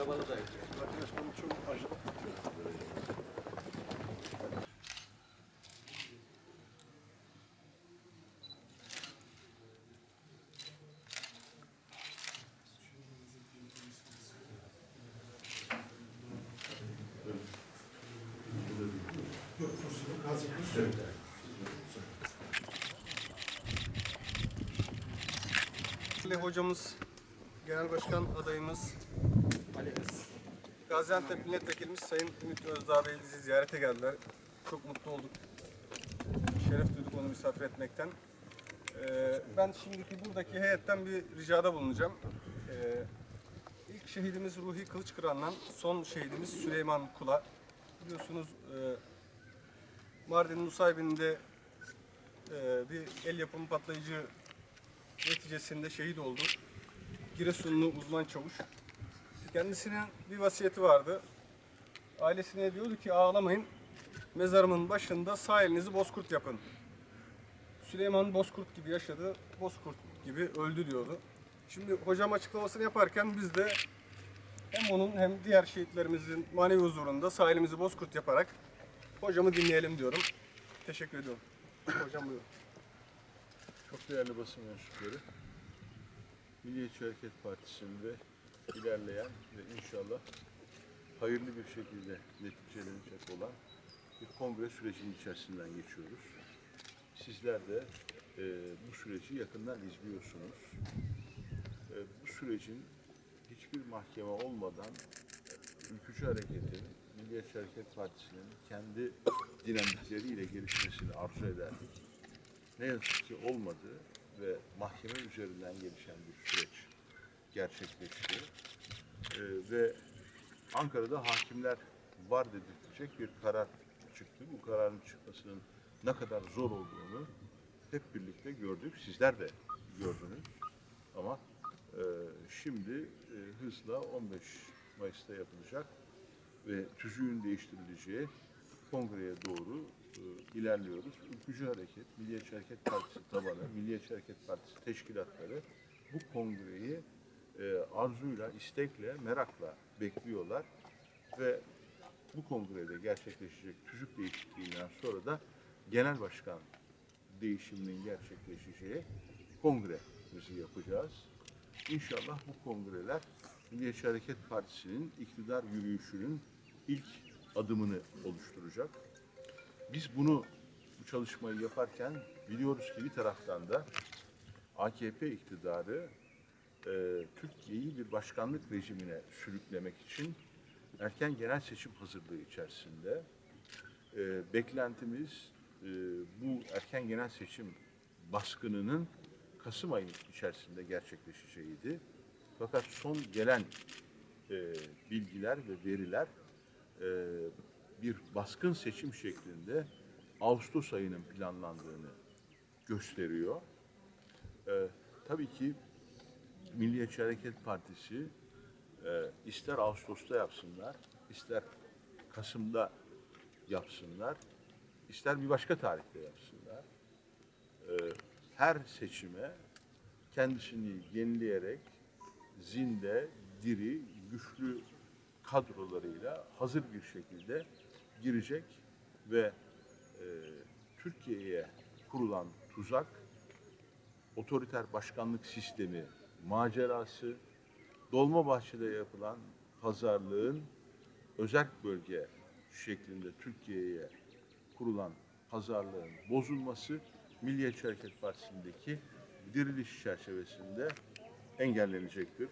Arabalı da Arkadaş bana çok hocamız, genel başkan adayımız, Gaziantep milletvekilimiz Sayın Ümit Özdağ Bey ziyarete geldiler. Çok mutlu olduk. Şeref duyduk onu misafir etmekten. Ee, ben şimdiki buradaki heyetten bir ricada bulunacağım. Ee, ilk şehidimiz Ruhi Kılıçkıran'dan son şehidimiz Süleyman Kula. Biliyorsunuz e, Mardin Nusaybin'de e, bir el yapımı patlayıcı neticesinde şehit oldu. Giresunlu uzman çavuş. Kendisinin bir vasiyeti vardı. Ailesine diyordu ki ağlamayın. Mezarımın başında sağ elinizi bozkurt yapın. Süleyman bozkurt gibi yaşadı, bozkurt gibi öldü diyordu. Şimdi hocam açıklamasını yaparken biz de hem onun hem diğer şehitlerimizin manevi huzurunda sağ elimizi bozkurt yaparak hocamı dinleyelim diyorum. Teşekkür ediyorum. Hocam buyurun. Çok değerli basın mensupları. Milliyetçi Hareket Partisi'nde ilerleyen ve inşallah hayırlı bir şekilde neticelenecek olan bir kongre sürecinin içerisinden geçiyoruz. Sizler de e, bu süreci yakından izliyorsunuz. E, bu sürecin hiçbir mahkeme olmadan ülkücü hareketin, Milliyetçi Hareket Partisi'nin kendi dinamikleriyle gelişmesini arzu ederdik ne yazık ki olmadı ve mahkeme üzerinden gelişen bir süreç gerçekleşti. Ee, ve Ankara'da hakimler var dedirtecek bir karar çıktı. Bu kararın çıkmasının ne kadar zor olduğunu hep birlikte gördük. Sizler de gördünüz. Ama e, şimdi e, hızla 15 Mayıs'ta yapılacak ve tüzüğün değiştirileceği kongreye doğru e, ilerliyoruz. Ülkücü Hareket, Milliyetçi Hareket Partisi tabanı, Milliyetçi Hareket Partisi teşkilatları bu kongreyi e, arzuyla, istekle, merakla bekliyorlar ve bu kongrede gerçekleşecek tüzük değişikliğinden sonra da genel başkan değişiminin gerçekleşeceği kongremizi yapacağız. İnşallah bu kongreler Milliyetçi Hareket Partisi'nin iktidar yürüyüşünün ilk adımını oluşturacak. Biz bunu bu çalışmayı yaparken biliyoruz ki bir taraftan da AKP iktidarı e, Türkiye'yi bir başkanlık rejimine sürüklemek için erken genel seçim hazırlığı içerisinde e, beklentimiz e, bu erken genel seçim baskınının Kasım ayı içerisinde gerçekleşeceğiydi. Fakat son gelen e, bilgiler ve veriler e, bir baskın seçim şeklinde Ağustos ayının planlandığını gösteriyor. E, tabii ki Milliyetçi Hareket Partisi e, ister Ağustos'ta yapsınlar, ister Kasım'da yapsınlar, ister bir başka tarihte yapsınlar. E, her seçime kendisini yenileyerek zinde, diri, güçlü kadrolarıyla hazır bir şekilde girecek ve e, Türkiye'ye kurulan tuzak, otoriter başkanlık sistemi, macerası, Dolmabahçe'de yapılan pazarlığın özel bölge şeklinde Türkiye'ye kurulan pazarlığın bozulması Milliyetçi Hareket Partisi'ndeki diriliş çerçevesinde engellenecektir.